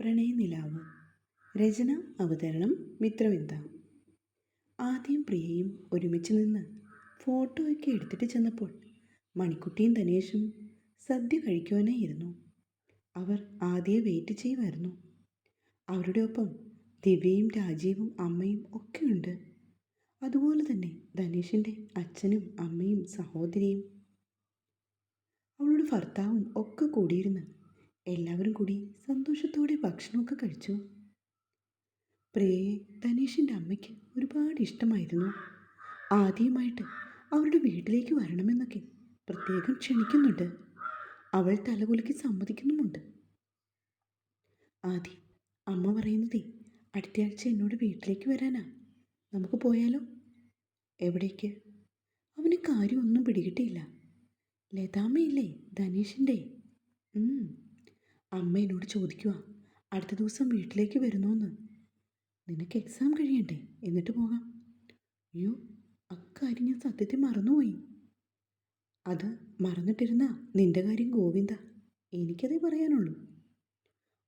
പ്രണയനിലാവ്. രചന അവതരണം മിത്രവിന്ദ. ആദ്യം പ്രിയയും ഒരുമിച്ച് നിന്ന് ഫോട്ടോയൊക്കെ എടുത്തിട്ട് ചെന്നപ്പോൾ മണിക്കുട്ടിയും ധനേഷും സദ്യ കഴിക്കുവാനായിരുന്നു. അവർ ആദ്യം വെയിറ്റ് ചെയ്യുമായിരുന്നു. അവരുടെ ഒപ്പം ദിവ്യയും രാജീവും അമ്മയും ഒക്കെയുണ്ട് അതുപോലെ തന്നെ ധനേഷിന്റെ അച്ഛനും അമ്മയും സഹോദരിയും. അവളുടെ ഭർത്താവും ഒക്കെ കൂടിയിരുന്ന് എല്ലാവരും കൂടി സന്തോഷത്തോടെ ഭക്ഷണമൊക്കെ കഴിച്ചു. പ്രിയയെ ധനേഷിന്റെ അമ്മയ്ക്ക് ഒരുപാട് ഇഷ്ടമായിരുന്നു. ആദ്യമായിട്ട് അവരുടെ വീട്ടിലേക്ക് വരണമെന്നൊക്കെ പ്രത്യേകം ക്ഷണിക്കുന്നുണ്ട്. അവൾ തലകുലുക്കി സമ്മതിക്കുന്നുമുണ്ട്. ആദ്യം അമ്മ പറയുന്നതേ അടുത്തയാഴ്ച എന്നോട് വീട്ടിലേക്ക് വരാനാ. നമുക്ക് പോയാലോ? എവിടേക്ക്? അവന് കാര്യമൊന്നും പിടികിട്ടിയില്ല. ലതാമ്മയില്ലേ ധനേഷിന്റെ. അമ്മ എന്നോട് ചോദിക്കുക അടുത്ത ദിവസം വീട്ടിലേക്ക് വരുന്നോന്ന്? നിനക്ക് എക്സാം കഴിയണ്ടേ? എന്നിട്ട് പോകാം. അയ്യോ അക്കാര്യം ഞാൻ സത്യത്തിൽ മറന്നുപോയി. അത് മറന്നിട്ടിരുന്ന നിന്റെ കാര്യം ഗോവിന്ദ എനിക്കതേ പറയാനുള്ളൂ.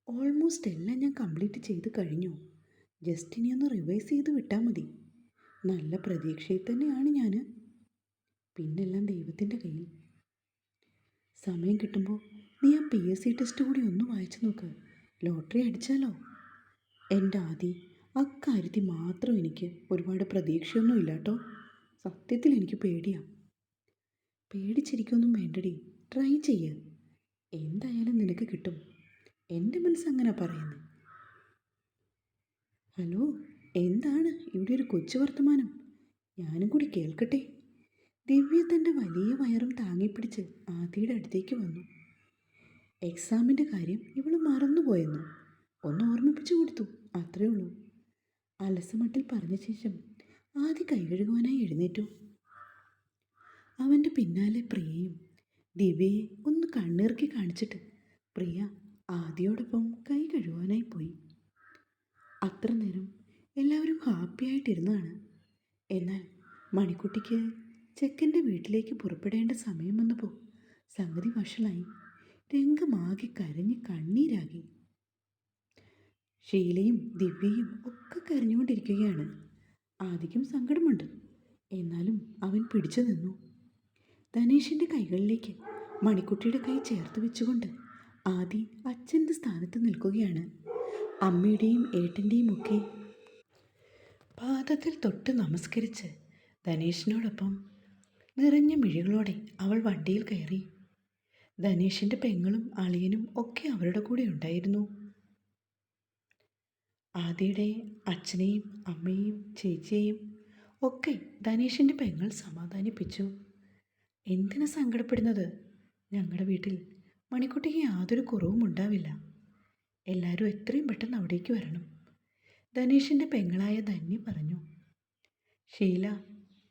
ഓൾമോസ്റ്റ് എല്ലാം ഞാൻ കംപ്ലീറ്റ് ചെയ്ത് കഴിഞ്ഞു. ജസ്റ്റ് ഇനി ഒന്ന് റിവൈസ് ചെയ്ത് വിട്ടാൽ മതി. നല്ല പ്രതീക്ഷയിൽ തന്നെയാണ് ഞാൻ പിന്നെല്ലാം ദൈവത്തിന്റെ കയ്യിൽ. സമയം കിട്ടുമ്പോൾ നീ ആ പി എസ് സി ടെസ്റ്റ് കൂടി ഒന്ന് വായിച്ചു നോക്ക്. ലോട്ടറി അടിച്ചാലോ? എന്റെ ആദി അക്കാര്യത്തിൽ മാത്രം എനിക്ക് ഒരുപാട് പ്രതീക്ഷയൊന്നും ഇല്ല കേട്ടോ. സത്യത്തിൽ എനിക്ക് പേടിയാണ് പേടിച്ചിരിക്കൊന്നും വേണ്ടടി. ട്രൈ ചെയ്യ്. എന്തായാലും നിനക്ക് കിട്ടും. എന്റെ മനസ്സ് അങ്ങനെ പറയുന്നത് ഹലോ എന്താണ്? ഇവിടെ ഒരു കൊച്ചു വർത്തമാനം. ഞാനും കൂടി കേൾക്കട്ടെ. ദിവ്യ തന്റെ വലിയ വയറും താങ്ങിപ്പിടിച്ച് ആദിയുടെ അടുത്തേക്ക് വന്നു. എക്സാമിന്റെ കാര്യം ഇവൾ മറന്നുപോയെന്നു? ഒന്ന് ഓർമ്മിപ്പിച്ചു കൊടുത്തു അത്രേ ഉള്ളൂ. അലസമട്ടിൽ പറഞ്ഞ ശേഷം ആദ്യ കൈകഴുകുവാനായി എഴുന്നേറ്റു. അവന്റെ പിന്നാലെ പ്രിയയും ദിവ്യയെ ഒന്ന് കണ്ണിറുക്കി കാണിച്ചിട്ട് പ്രിയ ആദിയോടൊപ്പം കൈ കഴുകുവാനായി പോയി. അത്ര നേരം എല്ലാവരും ഹാപ്പിയായിട്ടിരുന്നാണ് എന്നാൽ മണിക്കുട്ടിക്ക് ചെക്കന്റെ വീട്ടിലേക്ക് പുറപ്പെടേണ്ട സമയം വന്നപ്പോൾ സംഗതി വഷളായി. രംഗമാകെ കരഞ്ഞ് കണ്ണീരാകി. ഷീലയും ദിവ്യയും ഒക്കെ കരഞ്ഞുകൊണ്ടിരിക്കുകയാണ്. ആദിക്കും സങ്കടമുണ്ട്. എന്നാലും അവൻ പിടിച്ചു നിന്നു. ധനേഷിന്റെ കൈകളിലേക്ക് മണിക്കുട്ടിയുടെ കൈ ചേർത്ത് വെച്ചുകൊണ്ട് ആദി അച്ഛന്റെ സ്ഥാനത്ത് നിൽക്കുകയാണ്. അമ്മയുടെയും ഏട്ടന്റെയും ഒക്കെ പാദത്തിൽ തൊട്ട് നമസ്കരിച്ച് ധനേഷിനോടൊപ്പം നിറഞ്ഞ മിഴികളോടെ അവൾ വണ്ടിയിൽ കയറി ധനേഷിന്റെ പെങ്ങളും അളിയനും ഒക്കെ അവരുടെ കൂടെ ഉണ്ടായിരുന്നു. ആദിയുടെ അച്ഛനെയും അമ്മയെയും ചേച്ചിയെയും ഒക്കെ ധനേഷിന്റെ പെങ്ങൾ സമാധാനിപ്പിച്ചു. എന്തിനു സങ്കടപ്പെടുന്നത്? ഞങ്ങളുടെ വീട്ടിൽ മണിക്കുട്ടിക്ക് യാതൊരു കുറവും ഉണ്ടാവില്ല. എല്ലാവരും എത്രയും പെട്ടെന്ന് അവിടേക്ക് വരണം. ധനേഷിന്റെ പെങ്ങളായ ധന്യ പറഞ്ഞു. ഷീല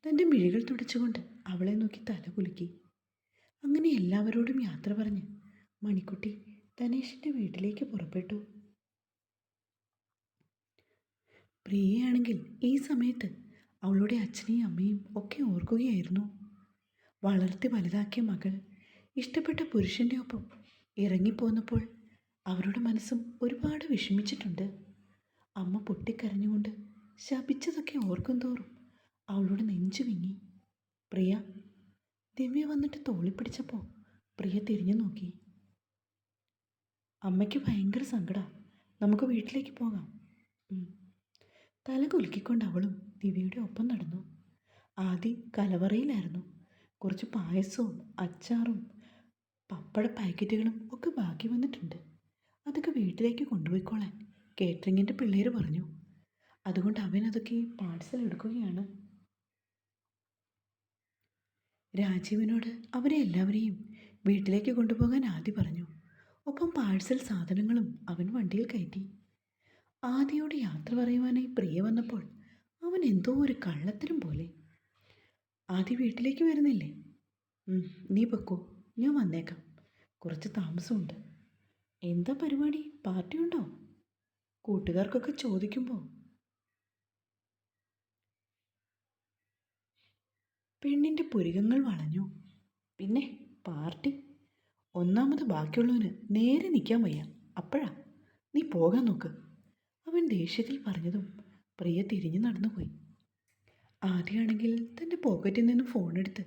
തന്റെ മിഴികൾ തുടച്ചുകൊണ്ട് അവളെ നോക്കി തല കുലുക്കി. അങ്ങനെ എല്ലാവരോടും യാത്ര പറഞ്ഞ് മണിക്കുട്ടി ധനേഷിന്റെ വീട്ടിലേക്ക് പുറപ്പെട്ടു. പ്രിയയാണെങ്കിൽ ഈ സമയത്ത് അവളുടെ അച്ഛനെയും അമ്മയും ഒക്കെ ഓർക്കുകയായിരുന്നു. വളർത്തി വലുതാക്കിയ മകൾ ഇഷ്ടപ്പെട്ട പുരുഷന്റെ ഒപ്പം ഇറങ്ങിപ്പോന്നപ്പോൾ അവരുടെ മനസ്സും ഒരുപാട് വിഷമിച്ചിട്ടുണ്ട്. അമ്മ പൊട്ടിക്കരഞ്ഞുകൊണ്ട് ശപിച്ചതൊക്കെ ഓർക്കും തോറും അവളുടെ നെഞ്ചു വിങ്ങി പ്രിയ ദിവ്യ വന്നിട്ട് തോളി പിടിച്ചപ്പോൾ പ്രിയ തിരിഞ്ഞു നോക്കി. അമ്മയ്ക്ക് ഭയങ്കര സങ്കടം. നമുക്ക് വീട്ടിലേക്ക് പോകാം. തല കുലുക്കിക്കൊണ്ട് അവളും ദിവ്യയുടെ ഒപ്പം നടന്നു. ആദ്യം കലവറയിലായിരുന്നു. കുറച്ച് പായസവും അച്ചാറും പപ്പട പാക്കറ്റുകളും ഒക്കെ ബാക്കി വന്നിട്ടുണ്ട്. അതൊക്കെ വീട്ടിലേക്ക് കൊണ്ടുപോയിക്കോളാൻ കേറ്ററിങ്ങിന്റെ പിള്ളേർ പറഞ്ഞു. അതുകൊണ്ട് അവൻ അതൊക്കെ പാഴ്സൽ എടുക്കുകയാണ്. രാജീവിനോട് അവരെ എല്ലാവരെയും വീട്ടിലേക്ക് കൊണ്ടുപോകാൻ ആദ്യ പറഞ്ഞു. ഒപ്പം പാഴ്സൽ സാധനങ്ങളും അവൻ വണ്ടിയിൽ കയറ്റി. ആദിയോട് യാത്ര പറയുവാനായി പ്രിയ വന്നപ്പോൾ അവൻ എന്തോ ഒരു കള്ളത്തരം പോലെ. ആദ്യ വീട്ടിലേക്ക് വരുന്നില്ലേ? നീ പൊക്കോ ഞാൻ വന്നേക്കാം. കുറച്ച് താമസമുണ്ട്. എന്താ പരിപാടി? പാർട്ടി ഉണ്ടോ? കൂട്ടുകാർക്കൊക്കെ ചോദിക്കുമ്പോൾ പെണ്ണിന്റെ പുരികങ്ങൾ വളഞ്ഞു. പിന്നെ പാർട്ടി. ഒന്നാമത് ബാക്കിയുള്ളവന് നേരെ നിൽക്കാൻ വയ്യ. അപ്പോഴാ നീ പോകാൻ നോക്ക്. അവൻ ദേഷ്യത്തിൽ പറഞ്ഞതും പ്രിയ തിരിഞ്ഞു നടന്നുപോയി. ആദ്യമാണെങ്കിൽ തന്റെ പോക്കറ്റിൽ നിന്ന് ഫോണെടുത്ത്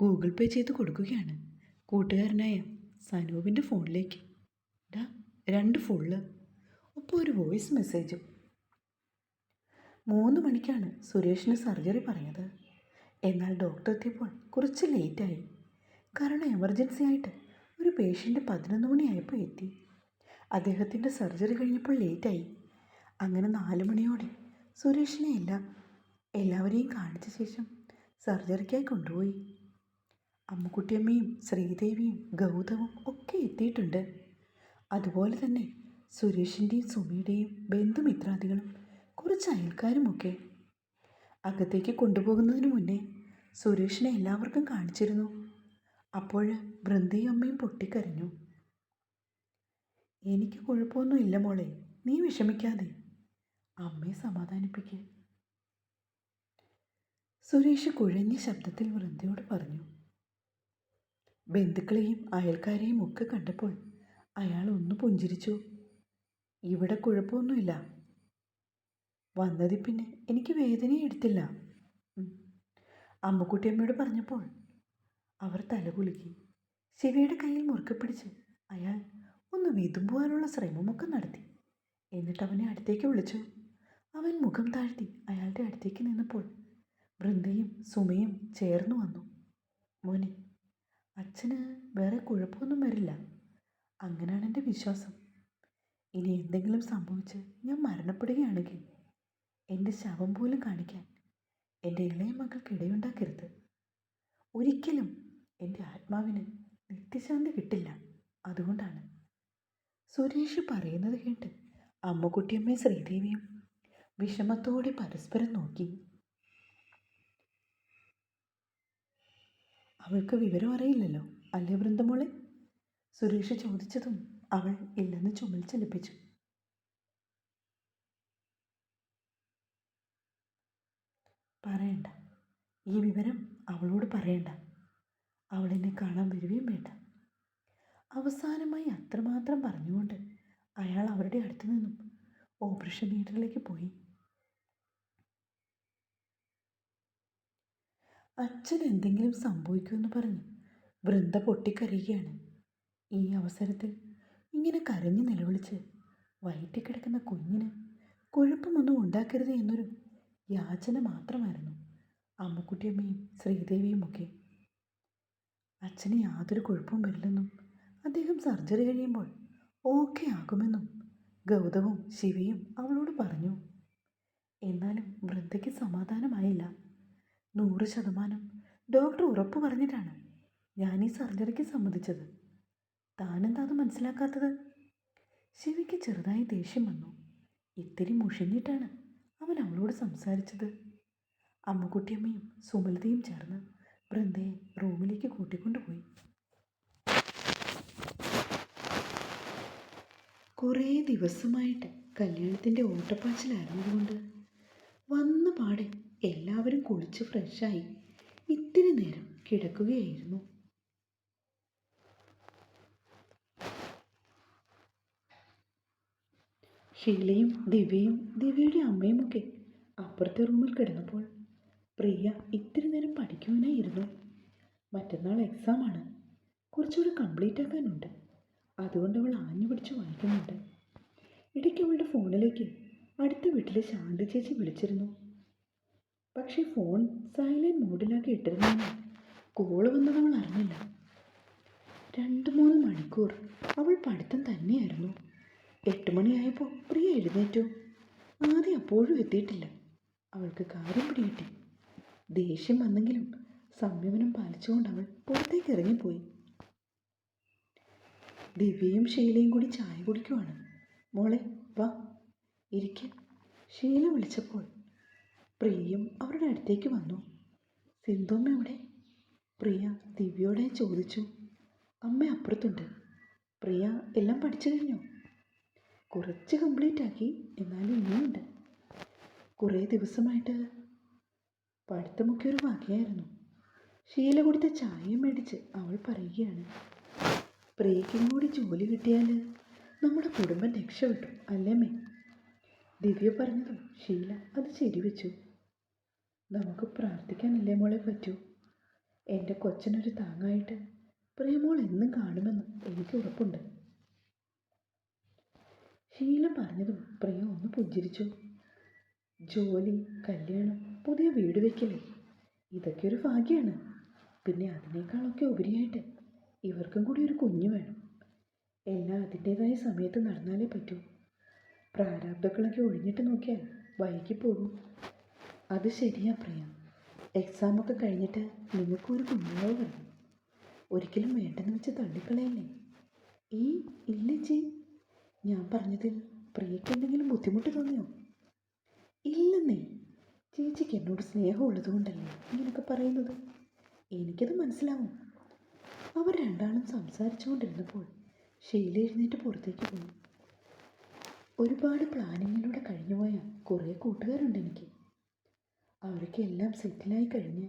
ഗൂഗിൾ പേ ചെയ്ത് കൊടുക്കുകയാണ്. കൂട്ടുകാരനായ സനൂപിന്റെ ഫോണിലേക്ക്. ഡാ രണ്ട് ഫുള്ള് ഒപ്പം ഒരു വോയിസ് മെസ്സേജും. മൂന്ന് മണിക്കാണ് സുരേഷിന് സർജറി പറഞ്ഞത്. എന്നാൽ ഡോക്ടർ എത്തിയപ്പോൾ കുറച്ച് ലേറ്റായി കാരണം എമർജൻസി ആയിട്ട് ഒരു പേഷ്യന്റ് പതിനൊന്ന് മണിയായപ്പോൾ എത്തി. അദ്ദേഹത്തിന്റെ സർജറി കഴിഞ്ഞപ്പോൾ ലേറ്റായി അങ്ങനെ നാല് മണിയോടെ സുരേഷിനെ എല്ലാം എല്ലാവരെയും കാണിച്ച ശേഷം സർജറിക്കായി കൊണ്ടുപോയി. അമ്മുക്കുട്ടിയമ്മയും ശ്രീദേവിയും ഗൗതവും ഒക്കെ എത്തിയിട്ടുണ്ട്. അതുപോലെ തന്നെ സുരേഷിന്റെയും സുമിയുടെയും ബന്ധുമിത്രാദികളും കുറച്ച് അയൽക്കാരുമൊക്കെ അകത്തേക്ക് കൊണ്ടുപോകുന്നതിന് മുന്നേ സുരേഷിനെ എല്ലാവർക്കും കാണിച്ചിരുന്നു. അപ്പോൾ ബൃന്ദയും അമ്മയും പൊട്ടിക്കരഞ്ഞു. എനിക്ക് കുഴപ്പമൊന്നുമില്ല മോളെ നീ വിഷമിക്കാതെ. അമ്മയെ സമാധാനിപ്പിക്കുക സുരേഷ് കുഴഞ്ഞ ശബ്ദത്തിൽ വൃന്ദയോട് പറഞ്ഞു. ബന്ധുക്കളെയും അയൽക്കാരെയും ഒക്കെ കണ്ടപ്പോൾ അയാൾ ഒന്ന് പുഞ്ചിരിച്ചു. ഇവിടെ കുഴപ്പമൊന്നുമില്ല. വന്നതിൽ പിന്നെ എനിക്ക് വേദനയെടുത്തില്ല ഉം. പറഞ്ഞപ്പോൾ അവർ തലകുലുക്കി ശിവയുടെ കയ്യിൽ മുറുക്കെ പിടിച്ച് അയാൾ ഒന്ന് വിതുമ്പുവാനുള്ള ശ്രമമൊക്കെ നടത്തി. എന്നിട്ട് അവനെ അടുത്തേക്ക് വിളിച്ചു. അവൻ മുഖം താഴ്ത്തി അയാളുടെ അടുത്തേക്ക് നിന്നപ്പോൾ വൃന്ദയും സുമയും ചേർന്നു വന്നു. മോനെ അച്ഛന് വേറെ കുഴപ്പമൊന്നും വരില്ല. അങ്ങനെയാണ് എന്റെ വിശ്വാസം. ഇനി എന്തെങ്കിലും സംഭവിച്ച് ഞാൻ മരണപ്പെടുകയാണെങ്കിൽ എന്റെ ശവം പോലും കാണിക്കാൻ എന്റെ ഇളയ മകൾക്ക് ഇടയുണ്ടാക്കരുത്. ഒരിക്കലും എന്റെ ആത്മാവിന് നിത്യശാന്തി കിട്ടില്ല. അതുകൊണ്ടാണ്. സുരേഷ് പറയുന്നത് കേട്ട് അമ്മക്കുട്ടിയമ്മയും ശ്രീദേവിയും വിഷമത്തോടെ പരസ്പരം നോക്കി. അവൾക്ക് വിവരം അറിയില്ലല്ലോ അല്ലേ വൃന്ദമോളെ? സുരേഷ് ചോദിച്ചതും അവൾ ഇല്ലെന്ന് ചുമൽ ചലിപ്പിച്ചു. പറയണ്ട. ഈ വിവരം അവളോട് പറയണ്ട. അവളെന്നെ കാണാൻ വരികയും വേണ്ട. അവസാനമായി അത്രമാത്രം പറഞ്ഞുകൊണ്ട് അയാൾ അവരുടെ അടുത്ത് നിന്നും ഓപ്പറേഷൻ തിയേറ്ററിലേക്ക് പോയി. അച്ഛൻ എന്തെങ്കിലും സംഭവിക്കുമെന്ന് പറഞ്ഞ് വൃന്ദ പൊട്ടിക്കരയുകയാണ്. ഈ അവസരത്തിൽ ഇങ്ങനെ കരഞ്ഞു നിലവിളിച്ച് വയറ്റിൽ കിടക്കുന്ന കുഞ്ഞിന് കുഴപ്പമൊന്നും ഉണ്ടാക്കരുത് എന്നൊരു യാചന മാത്രമായിരുന്നു. അമ്മുക്കുട്ടിയമ്മയും ശ്രീദേവിയും ഒക്കെ അച്ഛന് യാതൊരു കുഴപ്പവും വരില്ലെന്നും അദ്ദേഹം സർജറി കഴിയുമ്പോൾ ഓക്കെ ആകുമെന്നും ഗൗതവും ശിവയും അവളോട് പറഞ്ഞു. എന്നാലും വൃദ്ധയ്ക്ക് സമാധാനമായില്ല. നൂറ് ശതമാനം ഡോക്ടർ ഉറപ്പ് പറഞ്ഞിട്ടാണ് ഞാൻ ഈ സർജറിക്ക് സമ്മതിച്ചത്. താനെന്താ അത് മനസ്സിലാക്കാത്തത്? ശിവയ്ക്ക് ചെറുതായി ദേഷ്യം വന്നു. ഇത്തിരി മുഷിഞ്ഞിട്ടാണ് അവൻ അവളോട് സംസാരിച്ചത്. അമ്മുക്കുട്ടിയമ്മയും സുമലതയും ചേർന്ന് വൃന്ദയെ റൂമിലേക്ക് കൂട്ടിക്കൊണ്ടുപോയി. കുറേ ദിവസമായിട്ട് കല്യാണത്തിന്റെ ഓട്ടപ്പാച്ചിലായിരുന്നതുകൊണ്ട് വന്ന പാടെ എല്ലാവരും കുളിച്ച് ഫ്രഷായി ഇത്തിരി നേരം കിടക്കുകയായിരുന്നു. ഷീലയും ദിവ്യയും ദിവ്യയുടെ അമ്മയുമൊക്കെ അപ്പുറത്തെ റൂമിൽ കിടന്നപ്പോൾ പ്രിയ ഇത്തിരി നേരം പഠിക്കുവാനായിരുന്നു. മറ്റന്നാൾ എക്സാമാണ് കുറച്ചുകൂടി കംപ്ലീറ്റ് ആക്കാനുണ്ട്. അതുകൊണ്ട് അവൾ ആഞ്ഞു പിടിച്ച് വായിക്കുന്നുണ്ട്. ഇടയ്ക്ക് അവളുടെ ഫോണിലേക്ക് അടുത്ത വീട്ടിലെ ശാന്തി ചേച്ചി വിളിച്ചിരുന്നു. പക്ഷേ ഫോൺ സൈലന്റ് മോഡിലാക്കി ഇട്ടിരുന്നു കോൾ വന്നത് അവൾ അറിഞ്ഞില്ല. രണ്ട് മൂന്ന് മണിക്കൂർ അവൾ പഠിത്തം തന്നെയായിരുന്നു. എട്ട് മണിയായപ്പോൾ പ്രിയ എഴുന്നേറ്റു. ആദ്യം അപ്പോഴും എത്തിയിട്ടില്ല. അവൾക്ക് കാര്യം പിടികിട്ടി. ദേഷ്യം വന്നെങ്കിലും സംയമനം പാലിച്ചുകൊണ്ട് അവൾ പുറത്തേക്ക് ഇറങ്ങിപ്പോയി. ദിവ്യയും ഷീലയും കൂടി ചായ കുടിക്കുവാണ്. മോളെ വാ. ഇരിക്ക. ഷീല വിളിച്ചപ്പോൾ പ്രിയയും അവരുടെ അടുത്തേക്ക് വന്നു. സിന്ധുമ്മ എവിടെ? പ്രിയ ദിവ്യയോടെ ചോദിച്ചു. അമ്മ അപ്പുറത്തുണ്ട്. പ്രിയ എല്ലാം പഠിച്ചു കഴിഞ്ഞോ? കുറച്ച് കംപ്ലീറ്റ് ആക്കി. എന്നാലും ഇനിയുണ്ട്. കുറേ ദിവസമായിട്ട് പഠിത്തമൊക്കെ ഒരു വകയായിരുന്നു. ഷീല കൊടുത്ത ചായയും മേടിച്ച് അവൾ പറയുകയാണ് പ്രിയയ്ക്കും കൂടി ജോലി കിട്ടിയാൽ നമ്മുടെ കുടുംബം രക്ഷപ്പെട്ടു അല്ലേമ്മേ ദിവ്യ പറഞ്ഞതും ഷീല അത് ശരിവെച്ചു. നമുക്ക് പ്രാർത്ഥിക്കാനല്ലേ മോളെ പറ്റൂ? എന്റെ കൊച്ചനൊരു താങ്ങായിട്ട് പ്രേമോൾ എന്നും കാണുമെന്ന് എനിക്ക് ഉറപ്പുണ്ട്. ഷീല പറഞ്ഞതും പ്രിയ ഒന്ന് പുഞ്ചിരിച്ചു. ജോലി കല്യാണം പുതിയ വീട് വയ്ക്കലേ ഇതൊക്കെ ഒരു ഭാഗ്യമാണ് പിന്നെ അതിനേക്കാളൊക്കെ ഉപരിയായിട്ട് ഇവർക്കും കൂടി ഒരു കുഞ്ഞു വേണം. എല്ലാം അതിന്റേതായ സമയത്ത് നടന്നാലേ പറ്റൂ. പ്രാരാബ്ദങ്ങളൊക്കെ ഒഴിഞ്ഞിട്ട് നോക്കിയാൽ വൈകി പോകും. അത് ശരിയാ പ്രിയ. എക്സാമൊക്കെ കഴിഞ്ഞിട്ട് നിങ്ങൾക്കൊരു കുഞ്ഞുങ്ങളോ വരണം. ഒരിക്കലും വേണ്ടെന്ന് വെച്ച് തള്ളിക്കളയല്ലേ? ഈ ഇല്ലേ ചേ ഞാൻ പറഞ്ഞതിൽ പ്രിയയ്ക്ക് എന്തെങ്കിലും ബുദ്ധിമുട്ട് തോന്നിയോ? ഇല്ലെന്നേ. ചേച്ചിക്ക് എന്നോട് സ്നേഹമുള്ളതുകൊണ്ടല്ലേ ഇങ്ങനെയൊക്കെ പറയുന്നത്? എനിക്കത് മനസ്സിലാവും. അവർ രണ്ടാളും സംസാരിച്ചുകൊണ്ടിരുന്നപ്പോൾ ഷീല എഴുന്നേറ്റ് പുറത്തേക്ക് പോയി. ഒരുപാട് പ്ലാനിങ്ങിലൂടെ കഴിഞ്ഞുപോയ കുറേ കൂട്ടുകാരുണ്ട് എനിക്ക്. അവർക്ക് എല്ലാം സെറ്റിലായി കഴിഞ്ഞ്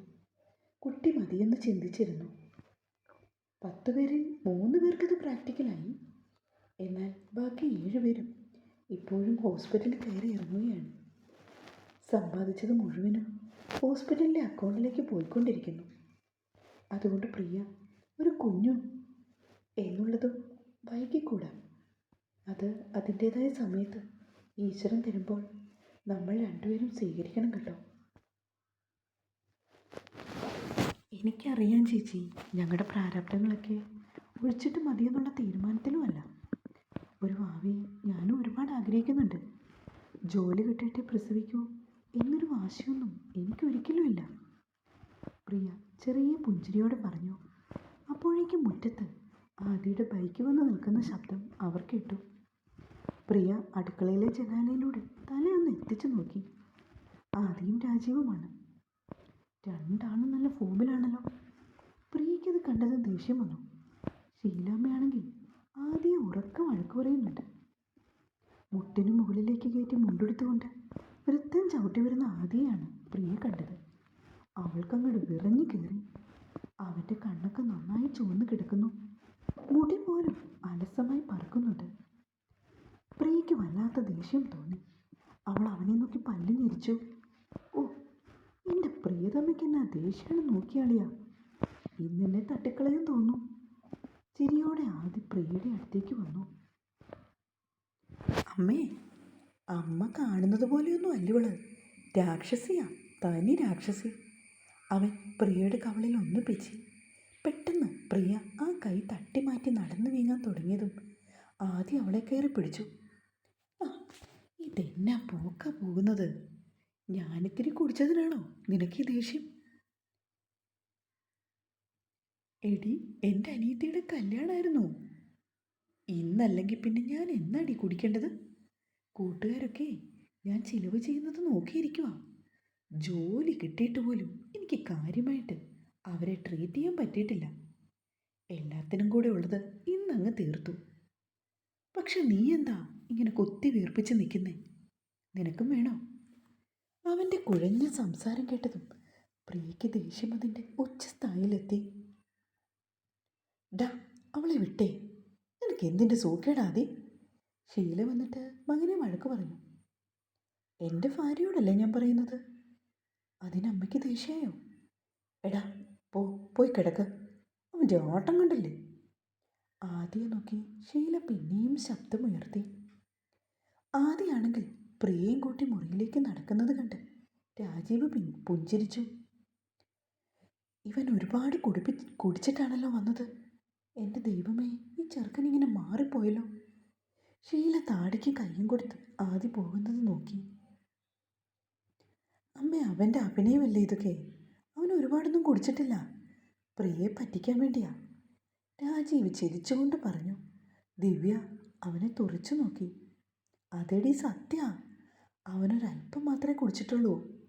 കുട്ടി മതിയെന്ന് ചിന്തിച്ചിരുന്നു. പത്ത് പേരിൽ മൂന്ന് പേർക്കത് പ്രാക്ടിക്കലായി. എന്നാൽ ബാക്കി ഏഴുപേരും ഇപ്പോഴും ഹോസ്പിറ്റലിൽ കയറി ഇറങ്ങുകയാണ്. സമ്പാദിച്ചത് മുഴുവനും ഹോസ്പിറ്റലിലെ അക്കൗണ്ടിലേക്ക് പോയിക്കൊണ്ടിരിക്കുന്നു. അതുകൊണ്ട് പ്രിയ ഒരു കുഞ്ഞു എന്നുള്ളതും വൈകിക്കൂടാ. അത് അതിന്റേതായ സമയത്ത് ഈശ്വരൻ തരുമ്പോൾ നമ്മൾ രണ്ടുപേരും സ്വീകരിക്കണം കേട്ടോ. എനിക്കറിയാം ചേച്ചി ഞങ്ങളുടെ പ്രാരാബ്ദങ്ങളൊക്കെ ഒഴിച്ചിട്ട് മതിയെന്നുള്ള തീരുമാനത്തിലുമല്ല. ഒരു ഭാവി ഞാനും ഒരുപാട് ആഗ്രഹിക്കുന്നുണ്ട്. ജോലി കിട്ടിയിട്ട് പ്രസവിക്കൂ എന്നൊരു വാശിയൊന്നും എനിക്കൊരിക്കലും ഇല്ല. പ്രിയ ചെറിയ പുഞ്ചിരിയോടെ പറഞ്ഞു. അപ്പോഴേക്കും മുറ്റത്ത് ആദിയുടെ ബൈക്ക് വന്ന് നിൽക്കുന്ന ശബ്ദം അവർ കേട്ടു. പ്രിയ അടുക്കളയിലെ ജനാലയിലൂടെ തലയൊന്ന് എത്തിച്ചു നോക്കി. ആദിയും രാജീവുമാണ്. രണ്ടാളും നല്ല ഫോമിലാണല്ലോ. പ്രിയയ്ക്കത് കണ്ടത് ദേഷ്യം വന്നു. ശീലാമ്മയാണെങ്കിൽ പറയുന്നുണ്ട്. മുട്ടിന് മുകളിലേക്ക് കയറ്റി മുണ്ടെടുത്തുകൊണ്ട് വൃത്തം ചവിട്ടി വരുന്ന ആദിയാണ് പ്രിയ കണ്ടത്. അവൾക്കങ്ങോട്ട് വിറഞ്ഞു കയറി. അവന്റെ കണ്ണൊക്കെ നന്നായി ചുവന്ന് കിടക്കുന്നു. മുടി പോലും അലസമായി പറക്കുന്നുണ്ട്. പ്രിയയ്ക്ക് വല്ലാത്ത ദേഷ്യം തോന്നി. അവൾ അവനെ നോക്കി പല്ല് ഞെരിച്ചു. ഓ എന്റെ പ്രിയതമ്മയ്ക്ക് എന്നാ ദേഷ്യമാണ് നോക്കിയാളിയാ? ഇന്നെന്നെ തട്ടിക്കളയും തോന്നുന്നു ചിരിയോടെ ആദ്യ പ്രിയയുടെ അടുത്തേക്ക് വന്നു. അമ്മേ അമ്മ കാണുന്നത് പോലെയൊന്നും അല്ലുവൾ രാക്ഷസിയാ തനി രാക്ഷസി. അവൻ പ്രിയയുടെ കവളിൽ ഒന്ന് പെട്ടെന്ന് പ്രിയ ആ കൈ തട്ടി മാറ്റി നടന്നു വീങ്ങാൻ തുടങ്ങിയതും ആദ്യം അവളെ കയറി പിടിച്ചു. ആ ഇതെന്നാ പോക്ക പോകുന്നത്? ഞാനിത്തിരി കുടിച്ചതിനാണോ നിനക്ക് ഈ ദേഷ്യം? എടി എന്റെ അനിയത്തിയുടെ കല്യാണമായിരുന്നു ഇന്നല്ലെങ്കിൽ പിന്നെ ഞാൻ എന്നാടി കുടിക്കേണ്ടത്? കൂട്ടുകാരൊക്കെ ഞാൻ ചിലവ് ചെയ്യുന്നത് നോക്കിയിരിക്കുക ജോലി കിട്ടിയിട്ട് പോലും എനിക്ക് കാര്യമായിട്ട് അവരെ ട്രീറ്റ് ചെയ്യാൻ പറ്റിയിട്ടില്ല. എല്ലാത്തിനും കൂടെ ഉള്ളത് ഇന്നങ്ങ് തീർത്തു. പക്ഷെ നീ എന്താ ഇങ്ങനെ കൊത്തി വീർപ്പിച്ച് നിൽക്കുന്നേ? നിനക്കും വേണോ? അവന്റെ കുഴഞ്ഞ സംസാരം കേട്ടതും പ്രിയയ്ക്ക് ദേഷ്യം അതിന്റെ ഉച്ചസ്ഥായിലെത്തി ഡാ അവളെ വിട്ടേ. എന്തിന്റെ സൂക്കേടാതി ഷീല വന്നിട്ട് മകനെ വഴക്ക് പറഞ്ഞു എന്റെ ഭാര്യയോടല്ലേ ഞാൻ പറയുന്നത്? അതിനമ്മയ്ക്ക് ദേഷ്യമായോ എടാ പോ പോയി കിടക്ക്. അവന്റെ ഓട്ടം കണ്ടില്ലേ? ആദ്യം നോക്കി ഷീല പിന്നെയും ശബ്ദമുയർത്തി. ആദ്യമാണെങ്കിൽ പ്രിയയും കൂട്ടി മുറിയിലേക്ക് നടക്കുന്നത് കണ്ട് രാജീവ് പിൻ പുഞ്ചിരിച്ചു. ഇവൻ ഒരുപാട് കുടിപ്പി കുടിച്ചിട്ടാണല്ലോ വന്നത്. എന്റെ ദൈവമേ ഈ ചെറുക്കൻ ഇങ്ങനെ മാറിപ്പോയല്ലോ? ഷീല താടിക്ക് കയ്യും കൊടുത്ത് ആദ്യം പോകുന്നത് നോക്കി. അമ്മ അവന്റെ അഭിനയമല്ലേ ഇതൊക്കെ? അവൻ ഒരുപാടൊന്നും കുടിച്ചിട്ടില്ല. പ്രിയയെ പറ്റിക്കാൻ വേണ്ടിയാ. രാജീവ് ചിരിച്ചുകൊണ്ട് പറഞ്ഞു. ദിവ്യ അവനെ തുറച്ചു നോക്കി. അതേടി സത്യ. അവനൊരല്പം മാത്രമേ കുടിച്ചിട്ടുള്ളൂ.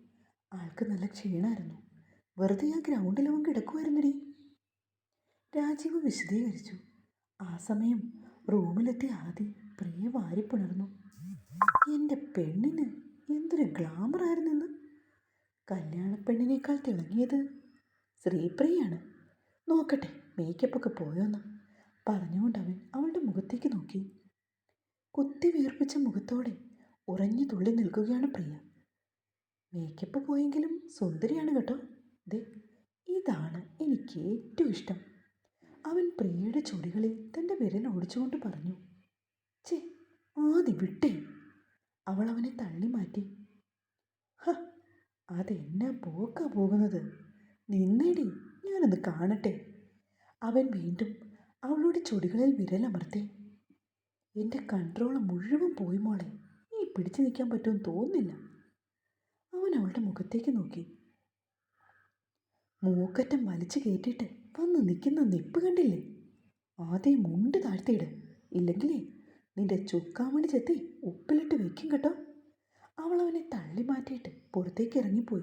ആൾക്ക് നല്ല ക്ഷീണമായിരുന്നു വെറുതെ ആ ഗ്രൗണ്ടിൽ അവൻ കിടക്കുമായിരുന്നടി രാജീവ് വിശദീകരിച്ചു. ആ സമയം റൂമിലെത്തിയ ആദി പ്രിയ വാരിപ്പുണർന്നു. എന്റെ പെണ്ണിന് എന്തൊരു ഗ്ലാമറായിരുന്നെന്ന് കല്യാണ പെണ്ണിനേക്കാൾ തിളങ്ങിയത് ശ്രീപ്രിയാണ് നോക്കട്ടെ മേക്കപ്പൊക്കെ പോയോന്ന് പറഞ്ഞുകൊണ്ട് അവൻ അവളുടെ മുഖത്തേക്ക് നോക്കി. കുത്തി വീർപ്പിച്ച മുഖത്തോടെ ഉറഞ്ഞു തുള്ളി നിൽക്കുകയാണ് പ്രിയ. മേക്കപ്പ് പോയെങ്കിലും സുന്ദരിയാണ് കേട്ടോ. ദേ ഇതാണ് എനിക്ക് ഏറ്റവും ഇഷ്ടം. അവൻ പ്രിയയുടെ ചുടികളിൽ തന്റെ വിരൽ ഓടിച്ചുകൊണ്ട് പറഞ്ഞു ചേ ആദി വിട്ടേ. അവൾ അവനെ തള്ളി മാറ്റി ഹ അതെന്നാ പോക്കാ പോകുന്നത്? നിന്നേടി ഞാനൊന്ന് കാണട്ടെ. അവൻ വീണ്ടും അവളുടെ ചുടികളിൽ വിരലമർത്തി എന്റെ കൺട്രോൾ മുഴുവൻ പോയി മോളെ നീ പിടിച്ചു നിൽക്കാൻ പറ്റുമെന്ന് തോന്നുന്നില്ല. അവൻ അവളുടെ മുഖത്തേക്ക് നോക്കി മൂക്കറ്റം വലിച്ചു കയറ്റിയിട്ട് വന്ന് നിൽക്കുന്ന നിപ്പ് കണ്ടില്ലേ? ആദ്യം മുണ്ട് താഴ്ത്തിയിട്. ഇല്ലെങ്കിലേ നിന്റെ ചുക്കാമണി ചെത്തി ഉപ്പിലിട്ട് വെക്കും കേട്ടോ. അവൾ അവനെ തള്ളി മാറ്റിയിട്ട് പുറത്തേക്ക് ഇറങ്ങിപ്പോയി.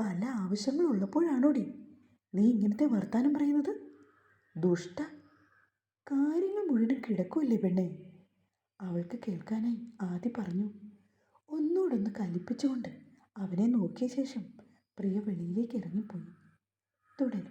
പല ആവശ്യങ്ങളുള്ളപ്പോഴാണോടി നീ ഇങ്ങനത്തെ വർത്താനം പറയുന്നത്? ദുഷ്ട. കാര്യങ്ങൾ മുഴുവൻ കിടക്കുമല്ലേ പെണ്ണേ? അവൾക്ക് കേൾക്കാനായി ആദ്യ പറഞ്ഞു. ഒന്നോടൊന്ന് കലിപ്പിച്ചുകൊണ്ട് അവനെ നോക്കിയ ശേഷം പ്രിയ വെളിയിലേക്ക് ഇറങ്ങിപ്പോയി. തുടരും